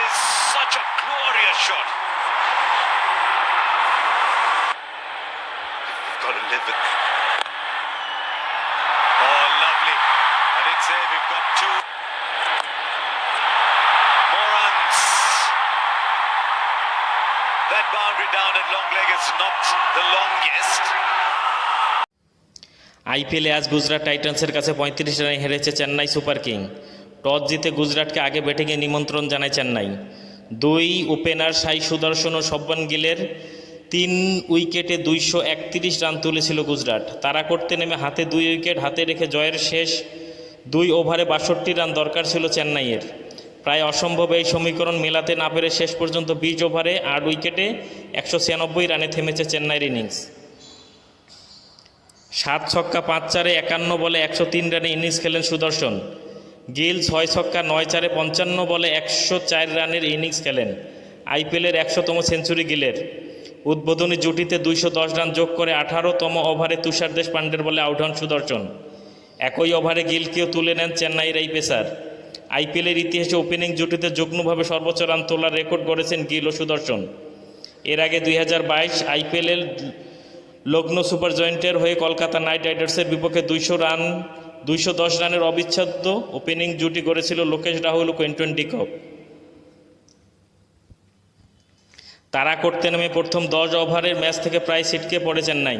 is such a glorious shot. You've got to live with. Oh, lovely. I did say we've got two. Morans. That boundary down at long leg is not the longest. আইপিএলে আজ গুজরাট টাইটান্সের কাছে পঁয়ত্রিশ রানে হেরেছে Chennai super king toss জিতে গুজরাটকে আগে ব্যাটিংয়ে নিমন্ত্রণ জানায় চেন্নাই দুই ওপেনার সাই সুদর্শন ও সব্বান গিলের তিন উইকেটে দুইশো একত্রিশ রান তুলেছিল গুজরাট। তারা করতে নেমে হাতে দুই উইকেট, হাতে রেখে জয়ের শেষ দুই ওভারে বাষট্টি রান দরকার ছিল চেন্নাইয়ের। প্রায় অসম্ভব এই সমীকরণ মেলাতে না পেরে শেষ পর্যন্ত বিশ ওভারে আট উইকেটে একশো ছিয়ানব্বই রানে থেমেছে চেন্নাইয়ের ইনিংস। সাত ছক্কা পাঁচ চারে একান্ন বলে একশো তিন রানে ইনিংস খেলেন সুদর্শন। গিল ছয় ছক্কা নয় চারে পঞ্চান্ন বলে একশো চার রানের ইনিংস খেলেন। আইপিএলের একশোতম সেঞ্চুরি গিলের। উদ্বোধনী জুটিতে দুইশো দশ রান যোগ করে আঠারোতম ওভারে তুষার দেশ পাণ্ডের বলে আউট হন সুদর্শন। একই ওভারে গিলকেও তুলে নেন চেন্নাইয়ের এই পেসার। আইপিএলের ইতিহাসে ওপেনিং জুটিতে যুগ্মভাবে সর্বোচ্চ রান তোলার রেকর্ড গড়েছেন গিল ও সুদর্শন। এর আগে দুই হাজার বাইশ আইপিএলের লগ্ন সুপার জয়েন্টের হয়ে কলকাতা নাইট রাইডার্সের বিপক্ষে দুইশো রান দুইশো দশ রানের অবিচ্ছেদ্য ওপেনিং জুটি করেছিল লোকেশ রাহুল কোয়েন্টন ডিকক তারা করতে নেমে প্রথম দশ ওভারের ম্যাচ থেকে প্রায় ছিটকে পড়ে চেন্নাই।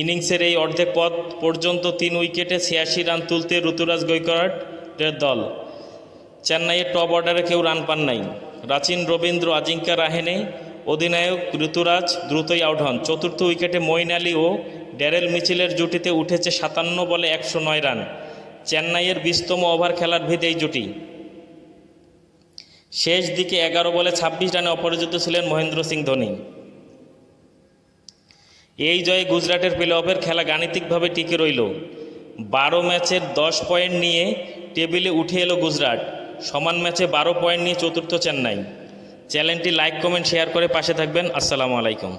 ইনিংসের এই অর্ধেক পথ পর্যন্ত তিন উইকেটে ছিয়াশি রান তুলতে ঋতুরাজ গৈকরাটের দল। চেন্নাইয়ের টপ অর্ডারে কেউ রান পান নাই। রাচিন, রবীন্দ্র আজিঙ্কা রাহেনে অধিনায়ক ঋতুরাজ দ্রুতই আউট হন। চতুর্থ উইকেটে মইন আলী ও ড্যারেল মিচিলের জুটিতে উঠেছে সাতান্ন বলে একশো নয় রান। চেন্নাইয়ের বিশতম ওভার খেলার ভিত এই জুটি। শেষ দিকে এগারো বলে ছাব্বিশ রানে অপরাজিত ছিলেন মহেন্দ্র সিং ধোনি। এই জয়ে গুজরাটের প্লে অফের খেলা গাণিতিকভাবে টিকে রইল। বারো ম্যাচের দশ পয়েন্ট নিয়ে টেবিলে উঠে এলো গুজরাট। সমান ম্যাচে বারো পয়েন্ট নিয়ে চতুর্থ চেন্নাই। চ্যানেলটি লাইক, কমেন্ট, শেয়ার করে পাশে থাকবেন। আসসালামু আলাইকুম।